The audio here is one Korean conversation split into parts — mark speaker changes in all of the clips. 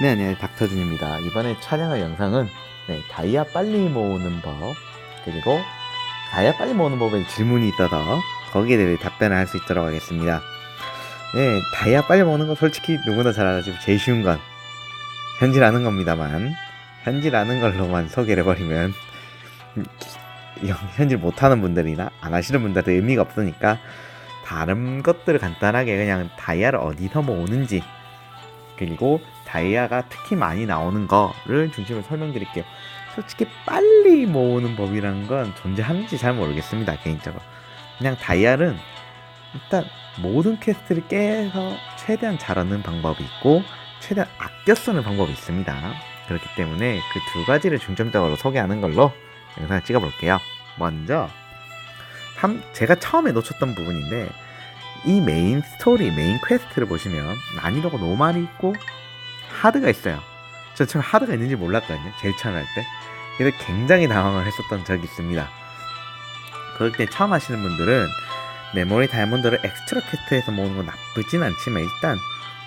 Speaker 1: 네, 안녕하세요. 닥터준입니다. 이번에 촬영할 영상은 네, 다이아 빨리 모으는 법, 그리고 다이아 빨리 모으는 법에 질문이 있어서 거기에 대해 답변을 할 수 있도록 하겠습니다. 네, 다이아 빨리 모으는 거 솔직히 누구나 잘 알아서 제일 쉬운 건 현질하는 겁니다만, 현질하는 걸로만 소개를 해버리면 음, 현질 못하는 분들이나 안 하시는 분들한테 의미가 없으니까 다른 것들을 간단하게 그냥 다이아를 어디서 모으는지 그리고 다이아가 특히 많이 나오는 거를 중심으로 설명드릴게요. 솔직히 빨리 모으는 법이라는 건 존재하는지 잘 모르겠습니다. 개인적으로. 그냥 다이아는 일단 모든 퀘스트를 깨서 최대한 잘 얻는 방법이 있고 최대한 아껴 쓰는 방법이 있습니다. 그렇기 때문에 그 두 가지를 중점적으로 소개하는 걸로 영상을 찍어볼게요. 먼저 삼- 제가 처음에 놓쳤던 부분인데 이 메인 스토리, 메인 퀘스트를 보시면 난이도가 노말이 있고 하드가 있어요. 저 처음 하드가 있는지 몰랐거든요. 제일 처음 할 때. 그래서 굉장히 당황을 했었던 적이 있습니다. 그럴 때 처음 하시는 분들은 메모리 다이아몬드를 엑스트라 퀘스트에서 모으는 건 나쁘진 않지만 일단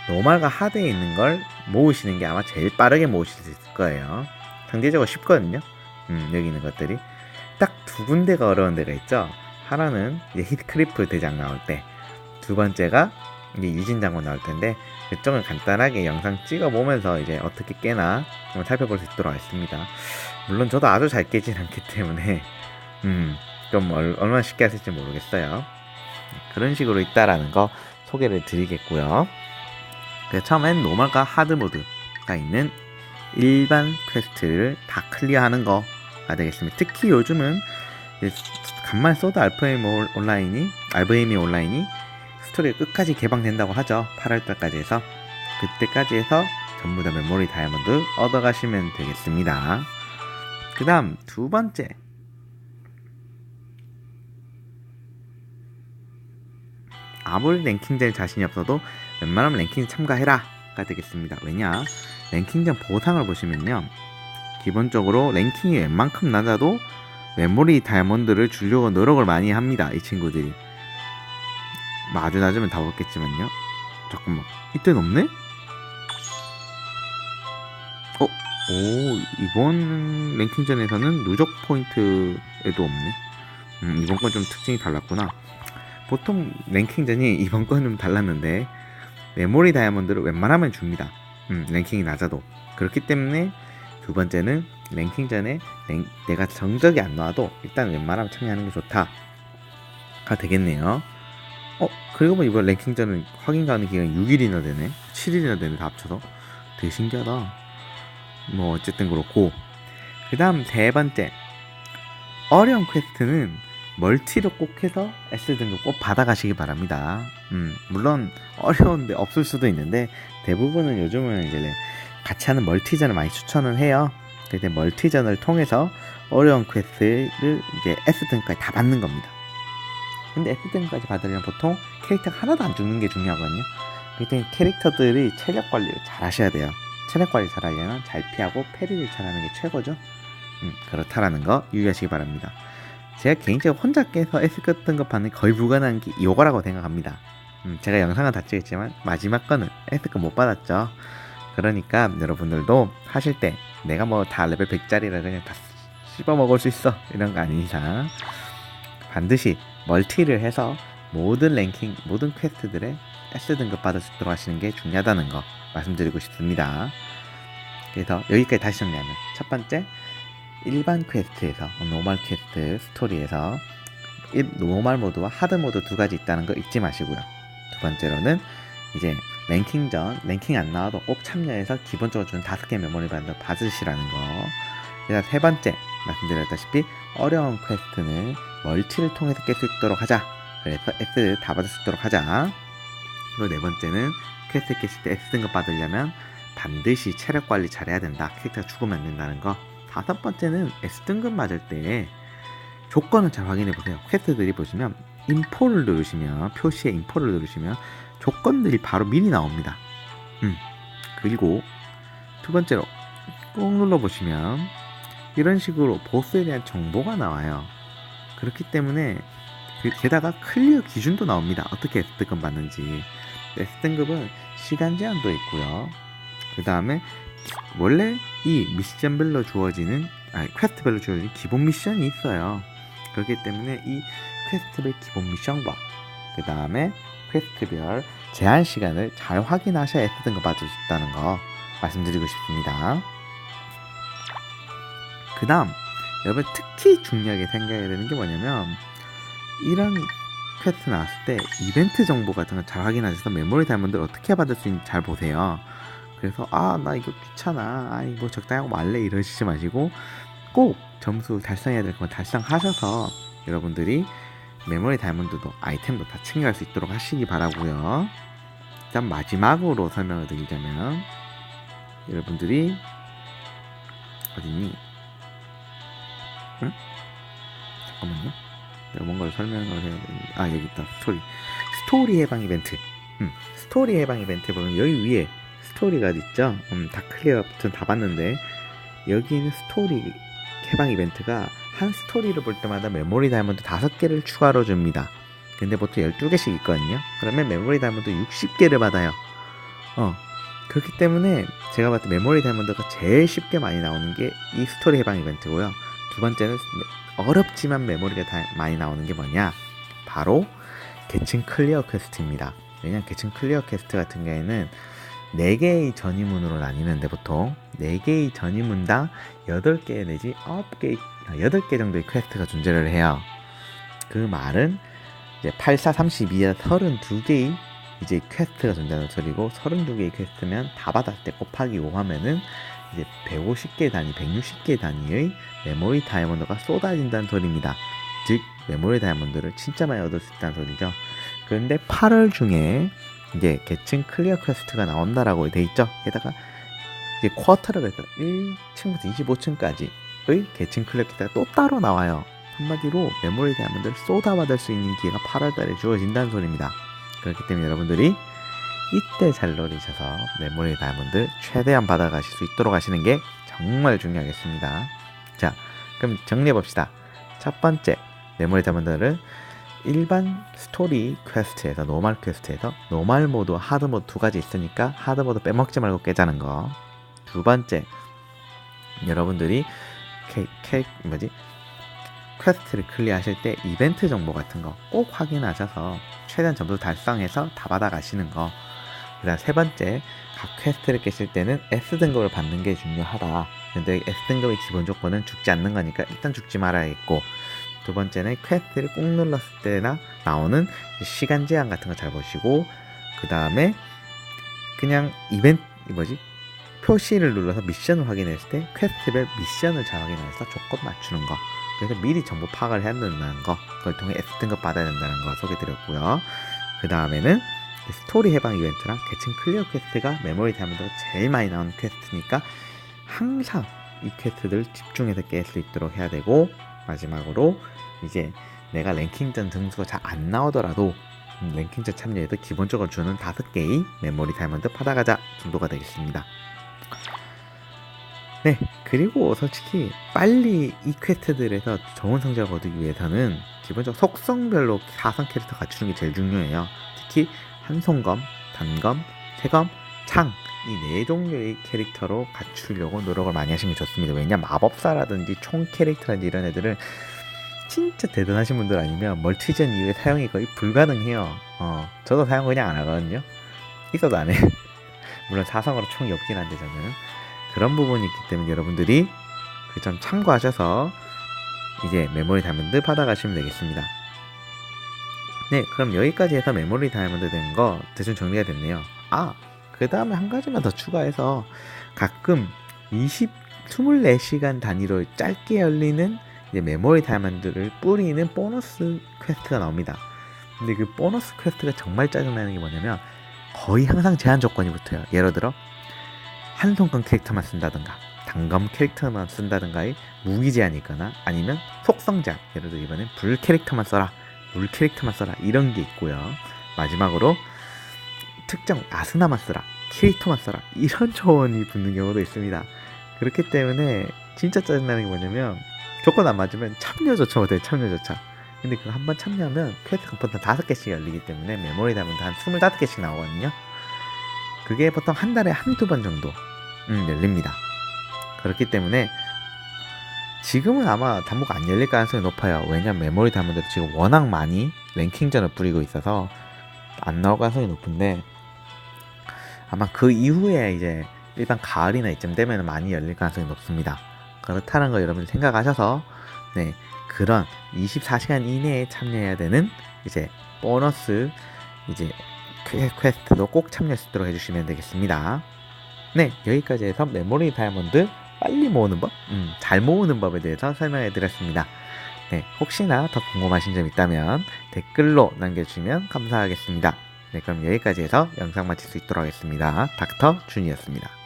Speaker 1: 노말과 하드에 있는 걸 모으시는 게 아마 제일 빠르게 모으실 수 있을 거예요. 상대적으로 쉽거든요. 음, 여기 있는 것들이. 딱 두 군데가 어려운 데가 있죠. 하나는 이제 히트크리프 대장 나올 때, 두 번째가 이제 유진 장군 나올 텐데 그쪽은 간단하게 영상 찍어 보면서 이제 어떻게 깨나 살펴볼 수 있도록 하겠습니다. 물론 저도 아주 잘 깨진 않기 때문에 음, 좀 얼, 얼마나 쉽게 하실지 모르겠어요. 그런 식으로 있다라는 거 소개를 드리겠고요. 그 처음엔 노멀과 하드 모드가 있는 일반 퀘스트를 다 클리어하는 거가 되겠습니다. 특히 요즘은 이제 간만 써도 알프엠 온라인이 알브에미 온라인이 스토리가 끝까지 개방된다고 하죠. 8월달까지 해서 그때까지 해서 전부 다 메모리 다이아몬드 얻어가시면 되겠습니다. 그 다음 두 번째 아무리 랭킹전 자신이 없어도 웬만하면 랭킹 참가해라 가 되겠습니다. 왜냐 랭킹전 보상을 보시면요 기본적으로 랭킹이 웬만큼 낮아도 메모리 다이아몬드를 주려고 노력을 많이 합니다. 이 친구들이 뭐 아주 낮으면 다 없겠지만요. 잠깐만 이때는 없네? 어? 오 이번 랭킹전에서는 누적 포인트에도 없네. 음, 이번 건 좀 특징이 달랐구나. 보통 랭킹전이 이번 거는 좀 달랐는데 메모리 다이아몬드를 웬만하면 줍니다. 음, 랭킹이 낮아도 그렇기 때문에 두 번째는 랭킹전에 랭- 내가 정적이 안 나와도 일단 웬만하면 참여하는 게 좋다가 되겠네요. 어 그리고 뭐 이번 랭킹전은 확인 가는 기간이 6일이나 되네? 7일이나 되네 다 합쳐서? 되게 신기하다. 뭐 어쨌든 그렇고. 그 다음 세 번째. 어려운 퀘스트는 멀티로 꼭 해서 S 등급 꼭 받아가시기 바랍니다. 음 물론 어려운데 없을 수도 있는데 대부분은 요즘은 이제 같이 하는 멀티전을 많이 추천을 해요. 그때 멀티전을 통해서 어려운 퀘스트를 이제 S 등급까지 다 받는 겁니다 근데 F등까지 받으려면 보통 캐릭터가 하나도 안 죽는 게 중요하거든요. 그때 캐릭터들이 체력 관리를 잘 하셔야 돼요. 체력 관리 잘 하려면 잘 피하고 패리를 잘 하는 게 최고죠. 음, 그렇다라는 거 유의하시기 바랍니다. 제가 개인적으로 혼자 깨서 S급 등급 받는 게 거의 불가능한 게 이거라고 생각합니다. 음, 제가 영상은 다 찍었지만 마지막 거는 S급 못 받았죠. 그러니까 여러분들도 하실 때 내가 뭐 다 레벨 100짜리라 그냥 다 씹어 먹을 수 있어 이런 거 아닌 이상 반드시 멀티를 해서 모든 랭킹, 모든 퀘스트들의 S 등급 받을 수 있도록 하시는 게 중요하다는 거 말씀드리고 싶습니다. 그래서 여기까지 다시 정리하면 첫 번째 일반 퀘스트에서 노멀 퀘스트 스토리에서 일- 노멀 모드와 하드 모드 두 가지 있다는 거 잊지 마시고요. 두 번째로는 이제 랭킹전 랭킹 안 나와도 꼭 참여해서 기본적으로 주는 다섯 개 메모리 반도 받으시라는 거. 그다음 세 번째 말씀드렸다시피 어려운 퀘스트는 멀티를 통해서 깰 수 있도록 하자. 그래서 S 다 받을 수 있도록 하자. 그리고 네 번째는 퀘스트 깼을 때 S 등급 받으려면 반드시 체력 관리 잘해야 된다. 캐릭터가 죽으면 안 된다는 거. 다섯 번째는 S 등급 맞을 때 조건을 잘 확인해 보세요. 퀘스트들이 보시면 인포를 누르시면 표시에 인포를 누르시면 조건들이 바로 미리 나옵니다. 음. 그리고 두 번째로 꾹 눌러 보시면 이런 식으로 보스에 대한 정보가 나와요. 그렇기 때문에 그- 게다가 클리어 기준도 나옵니다. 어떻게 S등급 받는지. S등급은 시간 제한도 있고요. 그 다음에 원래 이 미션별로 주어지는 아니 퀘스트별로 주어지는 기본 미션이 있어요. 그렇기 때문에 이 퀘스트별 기본 미션과 그 다음에 퀘스트별 제한 시간을 잘 확인하셔야 S등급 받을 수 있다는 거 말씀드리고 싶습니다. 그 다음 여러분 특히 중요하게 생각해야 되는 게 뭐냐면 이런 퀘스트 나왔을 때 이벤트 정보 같은 거잘 확인하셔서 메모리 다이몬드를 어떻게 받을 수 있는지 잘 보세요. 그래서 아 나 이거 귀찮아 아 이거 적당히 하고 말래 이러시지 마시고 꼭 점수 달성해야 될 건 달성하셔서 여러분들이 메모리 다이몬드도 아이템도 다 챙겨갈 수 있도록 하시기 바라고요. 일단 마지막으로 설명을 드리자면 여러분들이 어딨니? 응? 잠깐만요. 내가 뭔가를 설명을 해야 되는데. 아 여기 있다. 스토리. 스토리 해방 이벤트. 음, 스토리 해방 이벤트 보면 여기 위에 스토리가 있죠? 음, 다 클리어 버튼 다 봤는데. 여기 있는 스토리 해방 이벤트가 한 스토리를 볼 때마다 메모리 다이몬드 5개를 추가로 줍니다. 근데 보통 12개씩 있거든요. 그러면 메모리 다이몬드 60개를 받아요. 어. 그렇기 때문에 제가 봤을 때 메모리 다이몬드가 제일 쉽게 많이 나오는 게 이 스토리 해방 이벤트고요 두 번째는 어렵지만 메모리가 다 많이 나오는 게 뭐냐? 바로 계층 클리어 퀘스트입니다. 왜냐면 계층 클리어 퀘스트 같은 경우에는 4개의 전이문으로 나뉘는데 보통 4개의 전이문 당 8개 내지 9개, 8개 정도의 퀘스트가 존재를 해요. 그 말은 이제 84, 32에 32개의 이제 퀘스트가 존재하는 소리고 32개의 퀘스트면 다 받았을 때 곱하기 5 하면은 이제 150개 단위, 160개 단위의 메모리 다이아몬드가 쏟아진다는 소리입니다. 즉 메모리 다이아몬드를 진짜 많이 얻을 수 있다는 소리죠. 그런데 8월 중에 이제 계층 클리어 퀘스트가 나온다라고 돼 있죠. 게다가 이제 쿼터를 해서 1층부터 25층까지의 계층 클리어 퀘스트가 또 따로 나와요. 한마디로 메모리 다이아몬드를 쏟아받을 수 있는 기회가 8월달에 주어진다는 소리입니다. 그렇기 때문에 여러분들이 이때 잘 노리셔서 메모리 다이아몬드 최대한 받아가실 수 있도록 하시는 게 정말 중요하겠습니다. 자, 그럼 정리해 봅시다. 첫 번째, 메모리 다이아몬드를 일반 스토리 퀘스트에서 노멀 퀘스트에서 노멀 모드, 하드 모드 두 가지 있으니까 하드 모드 빼먹지 말고 깨자는 거. 두 번째, 여러분들이 케, 케 뭐지 퀘스트를 클리어하실 때 이벤트 정보 같은 거 꼭 확인하셔서 최대한 점수 달성해서 다 받아가시는 거. 그 다음 세 번째, 각 퀘스트를 깨실 때는 S 등급을 받는 게 중요하다. 근데 S 등급의 기본 조건은 죽지 않는 거니까 일단 죽지 말아야겠고 두 번째는 퀘스트를 꾹 눌렀을 때나 나오는 시간 제한 같은 거 잘 보시고 그 다음에 그냥 이벤트 뭐지? 표시를 눌러서 미션을 확인했을 때 퀘스트별 미션을 잘 확인해서 조건 맞추는 거. 그래서 미리 정보 파악을 해야 된다는 거. 그걸 통해 S 등급 받아야 된다는 거 소개드렸고요. 그 다음에는 스토리 해방 이벤트랑 계층 클리어 퀘스트가 메모리 다이아몬드가 제일 많이 나오는 퀘스트니까 항상 이 퀘스트들 집중해서 깰 수 있도록 해야 되고 마지막으로 이제 내가 랭킹전 등수가 잘 안 나오더라도 음, 랭킹전 참여해도 기본적으로 주는 다섯 개의 메모리 다이아몬드 받아가자 정도가 되겠습니다. 네, 그리고 솔직히 빨리 이 퀘스트들에서 좋은 성적을 거두기 위해서는 기본적으로 속성별로 사성 캐릭터 갖추는 게 제일 중요해요. 특히 한송검, 단검, 세검, 창 이 네 종류의 캐릭터로 갖추려고 노력을 많이 하시는 게 좋습니다. 왜냐 마법사라든지 총 캐릭터라든지 이런 애들은 진짜 대단하신 분들 아니면 멀티전 이후에 사용이 거의 불가능해요. 어, 저도 사용 그냥 안 하거든요. 있어도 안 해. 물론 사성으로 총이 없긴 한데 저는 그런 부분이 있기 때문에 여러분들이 그 점 참고하셔서 이제 메모리 다이아몬드 받아가시면 되겠습니다. 네, 그럼 여기까지 해서 메모리 다이아몬드 된 거 대충 정리가 됐네요. 아, 그 다음에 한 가지만 더 추가해서 가끔 20, 24시간 단위로 짧게 열리는 메모리 다이아몬드를 뿌리는 보너스 퀘스트가 나옵니다. 근데 그 보너스 퀘스트가 정말 짜증나는 게 뭐냐면 거의 항상 제한 조건이 붙어요. 예를 들어 한손권 캐릭터만 쓴다든가 단검 캐릭터만 쓴다든가의 무기 제한이 있거나 아니면 속성 제한 예를 들어 이번엔 불 캐릭터만 써라 물 캐릭터만 써라 이런 게 있고요. 마지막으로 특정 아스나만 써라 캐릭터만 써라 이런 조언이 붙는 경우도 있습니다. 그렇기 때문에 진짜 짜증나는 게 뭐냐면 조건 안 맞으면 참여 조차 못해요 참여 조차 근데 그거 한 번 참여하면 퀘스트 보통 다섯 개씩 열리기 때문에 메모리 담은 한 스물다섯 개씩 나오거든요 그게 보통 한 달에 한두 번 정도 음, 열립니다. 그렇기 때문에 지금은 아마 단무가 안 열릴 가능성이 높아요. 왜냐면 메모리 다이아몬드를 지금 워낙 많이 랭킹전을 뿌리고 있어서 안 나올 가능성이 높은데 아마 그 이후에 이제 일반 가을이나 이쯤 되면 많이 열릴 가능성이 높습니다. 그렇다는 거 여러분들 생각하셔서 네 그런 24시간 이내에 참여해야 되는 이제 보너스 이제 퀘- 퀘스트도 꼭 참여할 수 있도록 해주시면 되겠습니다. 네 여기까지 해서 메모리 다이아몬드 빨리 모으는 법, 음, 잘 모으는 법에 대해서 설명해 드렸습니다. 네, 혹시나 더 궁금하신 점 있다면 댓글로 남겨주시면 감사하겠습니다. 네, 그럼 여기까지 해서 영상 마칠 수 있도록 하겠습니다. 닥터 준이었습니다.